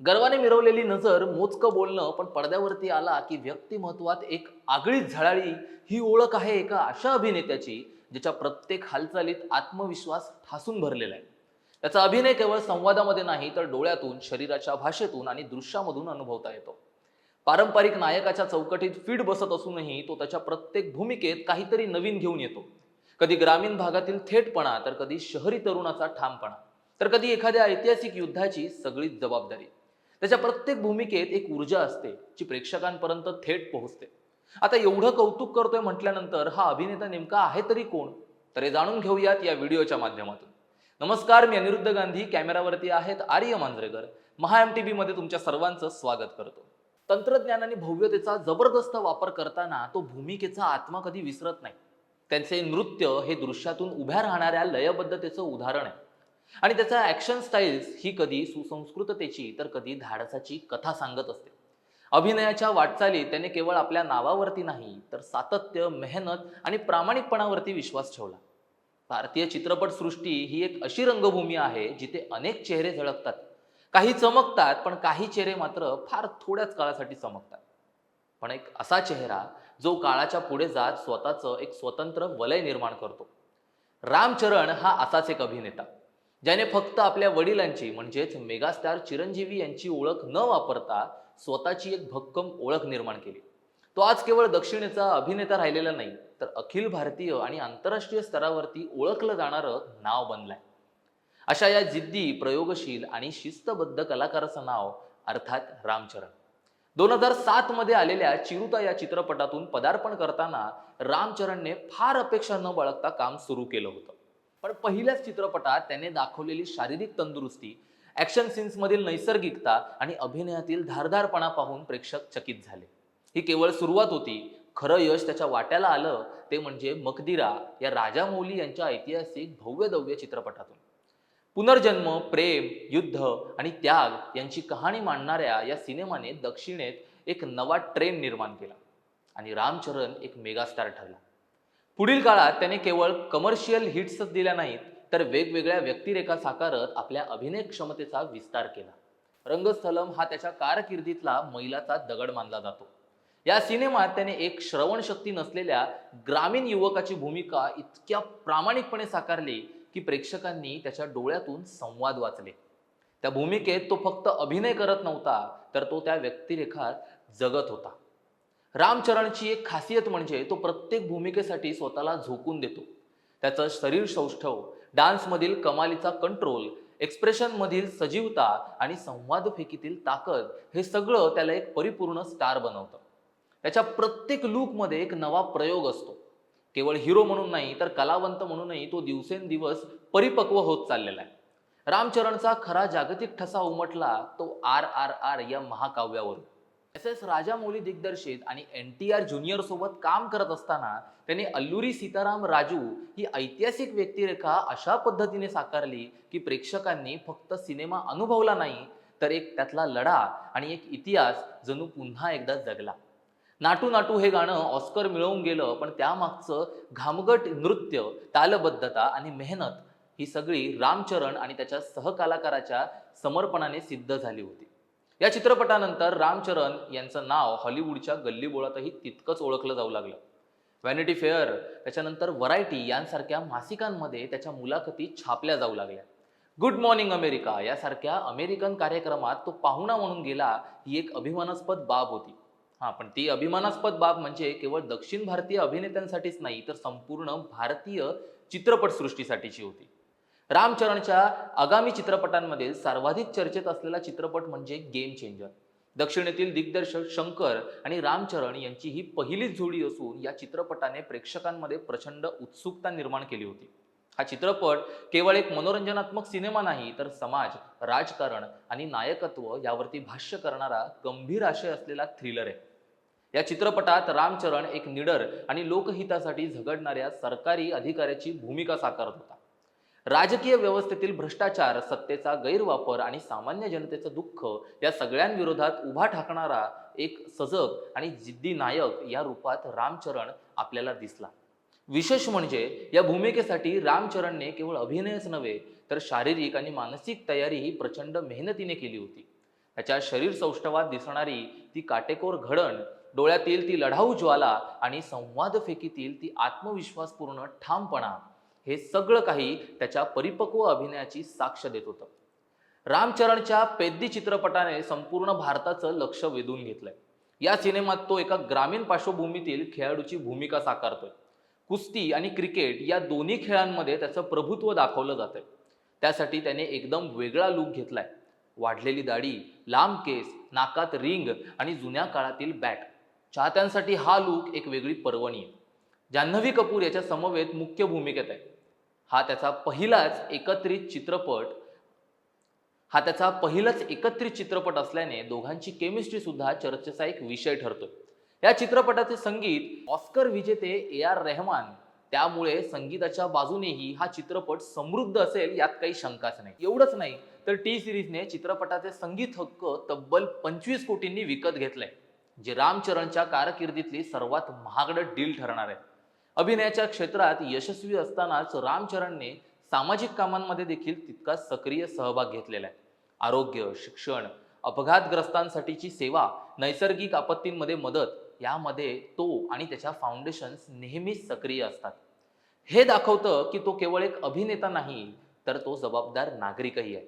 गर्वाने मिरवलेली नजर मोजकं बोलणं पण पडद्यावरती आला की व्यक्तिमत्वात एक आगळीच झळाळी ही ओळख आहे एका अशा अभिनेत्याची ज्याच्या प्रत्येक हालचालीत आत्मविश्वास ठासून भरलेला आहे. त्याचा अभिनय केवळ संवादामध्ये नाही तर डोळ्यातून शरीराच्या भाषेतून आणि दृश्यामधून अनुभवता येतो. पारंपरिक नायकाच्या चौकटीत फीड बसत असूनही तो त्याच्या प्रत्येक भूमिकेत काहीतरी नवीन घेऊन येतो. कधी ग्रामीण भागातील थेटपणा तर कधी शहरी तरुणाचा ठामपणा तर कधी एखाद्या ऐतिहासिक युद्धाची सगळीच जबाबदारी. त्याच्या प्रत्येक भूमिकेत एक ऊर्जा असते जी प्रेक्षकांपर्यंत थेट पोहोचते. आता एवढं कौतुक करतोय म्हटल्यानंतर हा अभिनेता नेमका आहे तरी कोण? तर हे जाणून घेऊयात या व्हिडिओच्या माध्यमातून. नमस्कार मी अनिरुद्ध गांधी. कॅमेरावरती आहेत आर्य मांजरेकर. महा एम टी मध्ये तुमच्या सर्वांचं स्वागत करतो. तंत्रज्ञान आणि भव्यतेचा जबरदस्त वापर करताना तो भूमिकेचा आत्मा कधी विसरत नाही. त्यांचे नृत्य हे दृश्यातून उभ्या राहणाऱ्या लयबद्धतेचं उदाहरण आहे. आणि त्याचा ऍक्शन स्टाईल्स ही कधी सुसंस्कृततेची तर कधी धाडसाची कथा सांगत असते. अभिनयाच्या वाटचालीत त्याने केवळ आपल्या नावावरती नाही तर सातत्य मेहनत आणि प्रामाणिकपणावरती विश्वास ठेवला. भारतीय चित्रपटसृष्टी ही एक अशी रंगभूमी आहे जिथे अनेक चेहरे झळकतात. काही चमकतात पण काही चेहरे मात्र फार थोड्याच काळासाठी चमकतात. पण एक असा चेहरा जो काळाच्या पुढे जात स्वतःचं एक स्वतंत्र वलय निर्माण करतो. रामचरण हा असाच एक अभिनेता. ज्याने फक्त आपल्या वडिलांची म्हणजेच मेगास्टार चिरंजीवी यांची ओळख न वापरता स्वतःची एक भक्कम ओळख निर्माण केली. तो आज केवळ दक्षिणेचा अभिनेता राहिलेला नाही तर अखिल भारतीय आणि आंतरराष्ट्रीय स्तरावरती ओळखलं जाणारं नाव बनलंय. अशा या जिद्दी प्रयोगशील आणि शिस्तबद्ध कलाकाराचं नाव अर्थात रामचरण. दोन हजार सात मध्ये आलेल्या चिरुता या चित्रपटातून पदार्पण करताना रामचरणने फार अपेक्षा न बाळगता काम सुरू केलं होतं. पण पहिल्याच चित्रपटात त्याने दाखवलेली शारीरिक तंदुरुस्ती ऍक्शन सीन्स मधील नैसर्गिकता आणि अभिनयातील धारदारपणा पाहून प्रेक्षक चकित झाले. ही केवळ सुरुवात होती. खरं यश त्याच्या वाट्याला आलं ते म्हणजे मकदिरा या राजामौली यांच्या ऐतिहासिक भव्यदव्य चित्रपटातून. पुनर्जन्म प्रेम युद्ध आणि त्याग यांची कहाणी मांडणाऱ्या या सिनेमाने दक्षिणेत एक नवा ट्रेंड निर्माण केला आणि रामचरण एक मेगास्टार ठरला. पुढील काळात त्याने केवळ कमर्शियल हिट्सच दिल्या नाहीत तर वेगवेगळ्या व्यक्तिरेखा साकारत आपल्या अभिनय क्षमतेचा विस्तार केला. रंगस्थलम हा त्याच्या कारकिर्दीतला मैलाचा दगड मानला जातो. या सिनेमात त्याने एक श्रवणशक्ती नसलेल्या ग्रामीण युवकाची भूमिका इतक्या प्रामाणिकपणे साकारली की प्रेक्षकांनी त्याच्या डोळ्यातून संवाद वाचले. त्या भूमिकेत तो फक्त अभिनय करत नव्हता तर तो त्या व्यक्तिरेखात जगत होता. रामचरणची एक खासियत म्हणजे तो प्रत्येक भूमिकेसाठी स्वतःला झोकून देतो. त्याचं शरीर सौष्ठव डान्समधील कमालीचा कंट्रोल एक्सप्रेशनमधील सजीवता आणि संवाद फेकीतील ताकद हे सगळं त्याला एक परिपूर्ण स्टार बनवतं. त्याच्या प्रत्येक लूकमध्ये एक नवा प्रयोग असतो. केवळ हिरो म्हणून नाही तर कलावंत म्हणूनही तो दिवसेंदिवस परिपक्व होत चाललेला आहे. रामचरणचा खरा जागतिक ठसा उमटला तो आर आर आर या महाकाव्यावरून. एस एस राजामौली दिग्दर्शित आणि एन टी आर ज्युनियर सोबत काम करत असताना त्यांनी अल्लुरी सीताराम राजू ही ऐतिहासिक व्यक्तिरेखा अशा पद्धतीने साकारली की प्रेक्षकांनी फक्त सिनेमा अनुभवला नाही तर एक त्यातला लढा आणि एक इतिहास जणू पुन्हा एकदा जगला. नाटू नाटू हे गाणं ऑस्कर मिळवून गेलं पण त्यामागचं घामगट नृत्य तालबद्धता आणि मेहनत ही सगळी रामचरण आणि त्याच्या सहकलाकाराच्या समर्पणाने सिद्ध झाली होती. या चित्रपटानंतर रामचरण यांचं नाव हॉलिवूडच्या गल्लीबोळातही तितकंच ओळखलं जाऊ लागलं. व्हॅनिटी फेअर त्याच्यानंतर व्हरायटी यांसारख्या मासिकांमध्ये त्याच्या मुलाखती छापल्या जाऊ लागल्या. गुड मॉर्निंग अमेरिका यासारख्या अमेरिकन कार्यक्रमात तो पाहुणा म्हणून गेला ही एक अभिमानास्पद बाब होती. हां पण ती अभिमानास्पद बाब म्हणजे केवळ दक्षिण भारतीय अभिनेत्यांसाठीच नाही तर संपूर्ण भारतीय चित्रपटसृष्टीसाठीची होती. रामचरणच्या आगामी चित्रपटांमध्ये सर्वाधिक चर्चेत असलेला चित्रपट म्हणजे गेम चेंजर दक्षिणेतील दिग्दर्शक शंकर आणि रामचरण यांची ही पहिलीच जोडी असून या चित्रपटाने प्रेक्षकांमध्ये प्रचंड उत्सुकता निर्माण केली होती. हा चित्रपट केवळ एक मनोरंजनात्मक सिनेमा नाही तर समाज राजकारण आणि नायकत्व यावरती भाष्य करणारा गंभीर आशय असलेला थ्रिलर आहे. या चित्रपटात रामचरण एक निडर आणि लोकहितासाठी झगडणाऱ्या सरकारी अधिकाऱ्याची भूमिका साकारत होता. राजकीय व्यवस्थेतील भ्रष्टाचार सत्तेचा गैरवापर आणि सामान्य जनतेचं दुःख या सगळ्यांविरोधात उभा ठाकणारा एक सजग आणि जिद्दी नायक या रूपात रामचरण आपल्याला दिसला. विशेष म्हणजे या भूमिकेसाठी रामचरणने केवळ अभिनयच नव्हे तर शारीरिक आणि मानसिक तयारी ही प्रचंड मेहनतीने केली होती. त्याच्या शरीर सौष्ठवात दिसणारी ती काटेकोर घडण डोळ्यातील ती लढाऊ ज्वाला आणि संवाद फेकीतील ती आत्मविश्वासपूर्ण ठामपणा हे सगळं काही त्याच्या परिपक्व अभिनयाची साक्ष देत होतं. रामचरणच्या पेद्दी चित्रपटाने संपूर्ण भारताचं लक्ष वेधून घेतलंय. या सिनेमात तो एका ग्रामीण पार्श्वभूमीतील खेळाडूची भूमिका साकारतोय. कुस्ती आणि क्रिकेट या दोन्ही खेळांमध्ये त्याचं प्रभुत्व दाखवलं जातंय. त्यासाठी त्याने एकदम वेगळा लूक घेतलाय. वाढलेली दाढी लांब केस नाकात रिंग आणि जुन्या काळातील बॅट. चाहत्यांसाठी हा लूक एक वेगळी पर्वणी आहे जान्हवी कपूर याच्या समवेत मुख्य भूमिकेत आहे. हा त्याचा पहिलाच एकत्रित चित्रपट हा त्याचा पहिलाच एकत्रित चित्रपट असल्याने दोघांची केमिस्ट्री सुद्धा चर्चेचा एक विषय ठरतो या चित्रपटाचे संगीत ऑस्कर विजेते ए आर रेहमान त्यामुळे संगीताच्या बाजूनेही हा चित्रपट समृद्ध असेल यात काही शंकाच नाही. एवढंच नाही तर टी सिरीजने चित्रपटाचे संगीत हक्क तब्बल पंचवीस कोटींनी विकत घेतलंय जे रामचरणच्या कारकिर्दीतली सर्वात महागडं डील ठरणार आहे. अभिनयाच्या क्षेत्रात यशस्वी असतानाच रामचरणने सामाजिक कामांमध्ये देखील तितकाच सक्रिय सहभाग घेतलेला आहे. आरोग्य शिक्षण अपघातग्रस्तांसाठीची सेवा नैसर्गिक आपत्तींमध्ये मदत यामध्ये तो आणि त्याच्या फाउंडेशन्स नेहमीच सक्रिय असतात. हे दाखवतं की तो केवळ एक अभिनेता नाही तर तो जबाबदार नागरिकही आहे.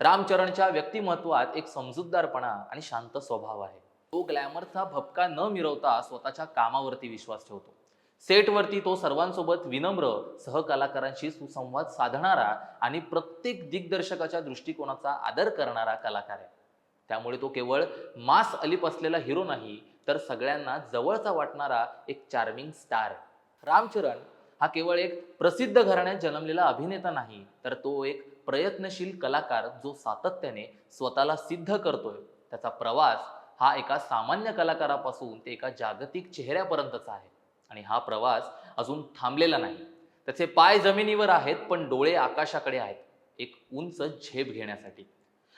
रामचरणच्या व्यक्तिमत्वात एक समजूतदारपणा आणि शांत स्वभाव आहे. तो ग्लॅमरचा भपका न मिरवता स्वतःच्या कामावरती विश्वास ठेवतो. सेटवरती तो सर्वांसोबत विनम्र सहकलाकारांशी सुसंवाद साधणारा आणि प्रत्येक दिग्दर्शकाच्या दृष्टिकोनाचा आदर करणारा कलाकार आहे. त्यामुळे तो केवळ मास अलिप असलेला हिरो नाही तर सगळ्यांना जवळचा वाटणारा एक चार्मिंग स्टार आहे. रामचरण हा केवळ एक प्रसिद्ध घराण्यात जन्मलेला अभिनेता नाही तर तो एक प्रयत्नशील कलाकार जो सातत्याने स्वतःला सिद्ध करतोय. त्याचा प्रवास हा एका सामान्य कलाकारापासून ते एका जागतिक चेहऱ्यापर्यंतचा आहे. आणि हा प्रवास अजून थांबलेला नाही. त्याचे पाय जमिनीवर आहेत पण डोळे आकाशाकडे आहेत. एक उंच झेप घेण्यासाठी.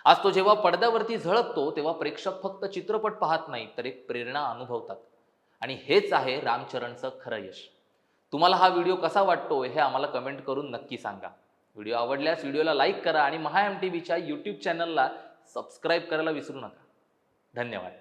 आज तो जेव्हा पडद्यावरती झळकतो तेव्हा प्रेक्षक फक्त चित्रपट पाहत नाही तर एक प्रेरणा अनुभवतात. आणि हेच आहे रामचरणचं खरं यश. तुम्हाला हा व्हिडिओ कसा वाटतो हे आम्हाला कमेंट करून नक्की सांगा. व्हिडिओ आवडल्यास व्हिडिओला लाईक करा आणि महा एम टी व्हीच्या यूट्यूब चॅनलला सबस्क्राईब करायला विसरू नका. धन्यवाद.